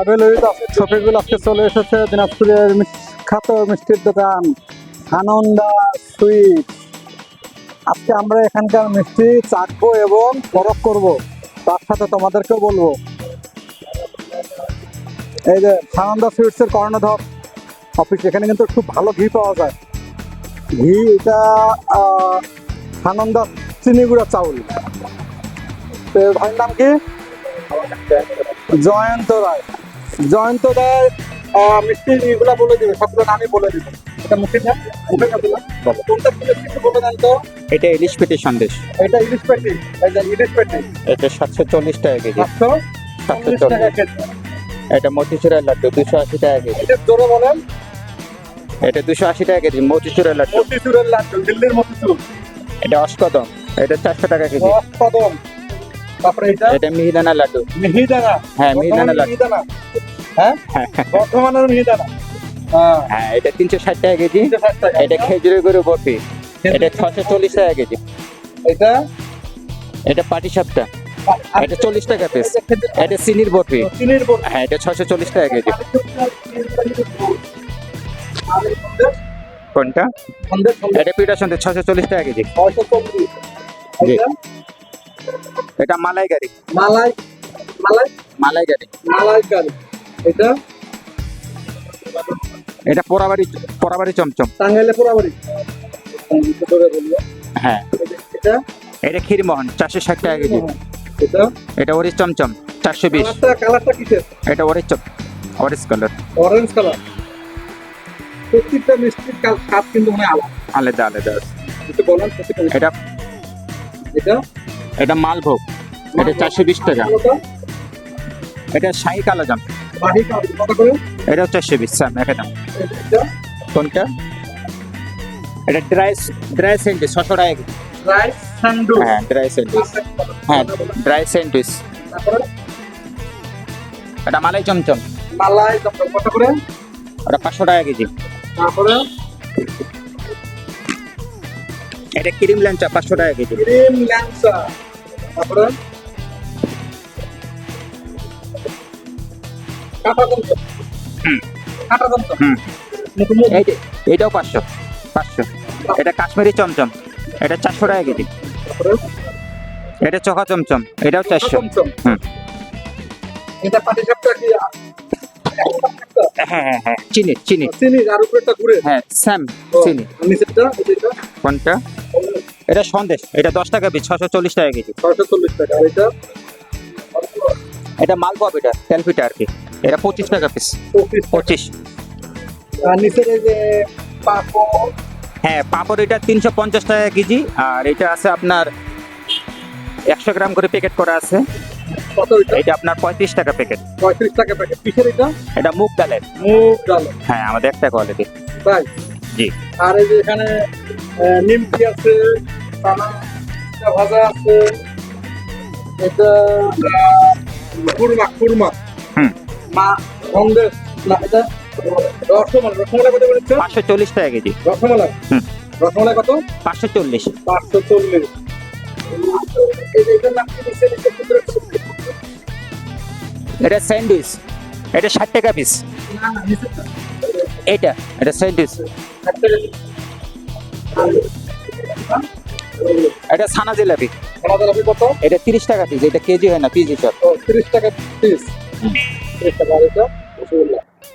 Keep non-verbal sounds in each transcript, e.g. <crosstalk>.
Travel with Shafiqul আজকে চলে এসেছে দিনাজপুরের বিখ্যাত মিষ্টির দোকান, আনন্দা সুইট আজকে আমরা এখানকার মিষ্টি চাখবো এবং পরখ করব। তার সাথে তোমাদেরকেও বলব। এই যে সানন্দা সুইটসের কর্ণধর অফিস এখানে কিন্তু খুব ভালো ঘি পাওয়া যায়। ঘি, এটা সানন্দা চিনিগুড়া চাউল। তো ভাইয়ের নাম কি? জয়ন্ত রায়। জয়ন্ত আহ, মিষ্টি এগুলা বলে দিবে সবগুলো নামই বলে দিবে। এটা মুখে না মুখে না কোনটা কি মিষ্টি একটু বলে দেন তো। এটা ইলিশ পেটি সন্দেশ। এটা ইলিশ পেটি যে ইলিশ পেটি। এটা সাতশো চল্লিশ টাকা কেজি। সাতশো সাতশো চল্লিশ এটা মতিচুরের লাড্ডু দুশো আশি টাকা কেজি। এটা জোরে বলেন। এটা দুশো আশি টাকা কেজি মতিচুরের লাড্ডু। মতিচুরের লাড্ডু দিল্লির মতিচুর। এটা অষ্টকদম এটা চারশো টাকা কেজি। কদম তারপরে এটা? এটা মিহিদানা লাড্ডু। মিহিদানা। হ্যাঁ মিহিদানা লাড্ডু। মিহিদানা। হ্যাঁ? <laughs> বর্ধমানের মিহিদানা। হ্যাঁ। হ্যাঁ এটা তিনশো ষাট টাকা কেজি। এটা খেজুরের গরু বরফি এটা ছশো চল্লিশ টাকা কেজি। এটা? এটা পাটি সাপটা। এটা চল্লিশ টাকা পিস এটা চিনির বরফি হ্যাঁ এটা ছশো চল্লিশ টাকা কেজি। কোনটা? এটা পিঠা সন্দেশ ছশো চল্লিশ টাকা কেজি। জি। এটা? মালাই গাড়ি মালাই মালাই মালাই গাড়ি মালাই কারি এটা? এটা পোড়াবাড়ি পোড়াবাড়ি চমচম। টাঙ্গাইলে পোড়াবাড়ি? হ্যাঁ। এটা? এটা ক্ষীরমোহন চারশো ষাট টাকা কেজি। এটা? চমচম চারশো বিশ। কালারটা কিসের? এটা চম ওরিস কালার। অরেঞ্জ কালার প্রত্যেকটা মিষ্টির স্বাদ কিন্তু মানে আলাদা। আলাদা আলাদা। একটু বলেন এটা এটা? এটা মালভোগ। এটা চারশো বিশ টাকা? এটা শাহি কালাজাম। এটাও চারশো বিশ স্যাম একটা দাম কোনটা? এটা ড্রাই ড্রাই স্যান্ডউইচ ছশো টাকা হ্যাঁ ড্রাই স্যান্ডউইচ। হ্যাঁ ড্রাই স্যান্ডউইচ। এটা মালাই চমচম। মালাই তারপরে কত করে? ওটা পাঁচশো টাকা কেজি। তারপরে? এটা ক্রিম ল্যাংচা পাঁচশো টাকা কেজি। ক্রিম ল্যাংচা। তারপরে? এটাও পাঁচশো। পাঁচশো। এটা কাশ্মীরি চমচম। এটা চারশো টাকা কেজি। এটা চোখা চমচম। এটাও চারশো। হুম। হ্যাঁ হ্যাঁ হ্যাঁ। চিনি চিনি। চিনি আর উপরে ঘুরে হ্যাঁ স্যাম চিনি। নিচেরটা এটা কোনটা? এটা সন্দেশ। এটা দশ টাকা পিস ছশো চল্লিশ টাকা কেজি। ছয়শো চল্লিশ টাকা। এটা? এটা মালপোয়া পিঠা তেল পিঠা আর কি। এটা পঁচিশ টাকা পিস পঁচিশ আর নিচের এই যে পাপড়। হ্যাঁ পাপড় এটা তিনশো পঞ্চাশ টাকা কেজি আর এটা আছে আপনার একশো গ্রাম করে প্যাকেট করা আছে। কত এটা? আপনার পঁয়ত্রিশ টাকা প্যাকেট পঁয়ত্রিশ টাকা প্যাকেট কিসের এটা? এটা মুগ ডালের। মুগ ডাল। হ্যাঁ আমাদের একটা কোয়ালিটি তাই? জি। আর এই যে এখানে নিমকি আছে ভাজা আছে এটা কুরমা কুরমা। মা সন্দেশ না এটা রসমালাই রসমালাই কত বলেছে? পাঁচশো চল্লিশ টাকা কেজি। রসমালাই? হুম। রসমালাই কত? পাঁচশো চল্লিশ। পাঁচশো চল্লিশ? এটা স্যান্ডউইচ। এটা ষাট টাকা পিস। এটা এটা স্যান্ডউইচ। এটা ছানা জিলাপি। আমাদের আপনি কত? এটা তিরিশ টাকা পিস এটা কেজি হয় না পিস হিসাব তিরিশ টাকা পিস।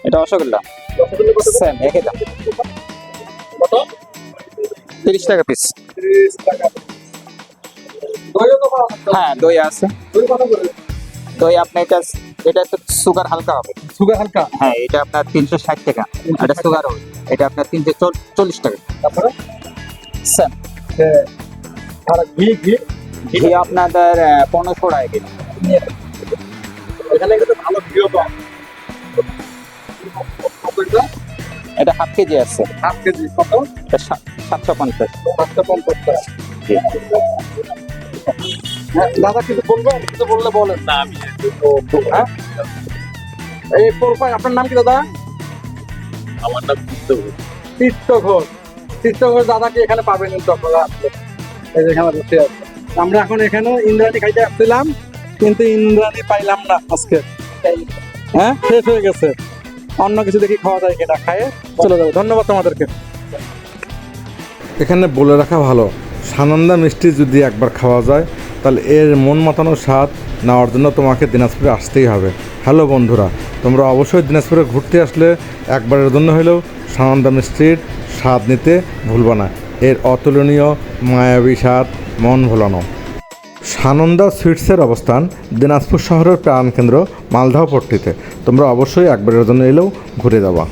এটা রসগোল্লা। সেম একই দাম। কত তিরিশ টাকা পিস তো। হ্যাঁ দই আছে। দই আপনার এটা এটা একটু সুগার হালকা হবে। সুগার হালকা? হ্যাঁ এটা আপনার তিনশো ষাট টাকা। এটা সুগার হবে। এটা আপনার তিনশো চল্লিশ টাকা। তারপরে? সেম এ, আর ঘি ঘি? ঘি আপনাদের পনেরোশো টাকা কেজি। এখানে কিন্তু ভালো ঘিও পাওয়া এটা? এটা হাফ কেজি আছে। হাফ কেজি কত? সাতশো পঞ্চাশ। সাতশো পঞ্চাশ টাকা। জি। হ্যাঁ, দাদা কিছু বলবেন কিছু বললে বলেন। না আমি হ্যাঁ? এই প্রোফাইল আপনার নাম কি দাদা? আমার নাম চিত্ত ঘোষ। তীর্থ ঘোষ। তীর্থ ঘোষ দাদাকে এখানে পাবেন? আপনারা আসলে এই যে এখানে বসে আছে আমরা এখন এখানে ইন্দ্রাণী খাইতে আসছিলাম। কিন্তু ইন্দ্রাণী পাইলাম না আজকে। হ্যাঁ? শেষ হয়ে গেছে। অন্য কিছু দেখি খাওয়া যায় কিনা খায়ে? চলে যাব। ধন্যবাদ তোমাদেরকে। এখানে বলে রাখা ভালো, সানন্দা মিষ্টি যদি একবার খাওয়া যায়, তাহলে এর মন মাতানো স্বাদ নেওয়ার জন্য তোমাকে দিনাজপুরে আসতেই হবে। হ্যালো বন্ধুরা, তোমরা অবশ্যই দিনাজপুরে ঘুরতে আসলে একবারের জন্য হলেও সানন্দা মিষ্টির স্বাদ নিতে ভুলবে না। এর অতুলনীয়, মায়াবী স্বাদ মন ভোলানো। সানন্দা সুইটসের অবস্থান দিনাজপুর শহরের প্রাণকেন্দ্র মালদহ পট্টিতে তোমরা অবশ্যই একবারের জন্য এলেও ঘুরে যাবা।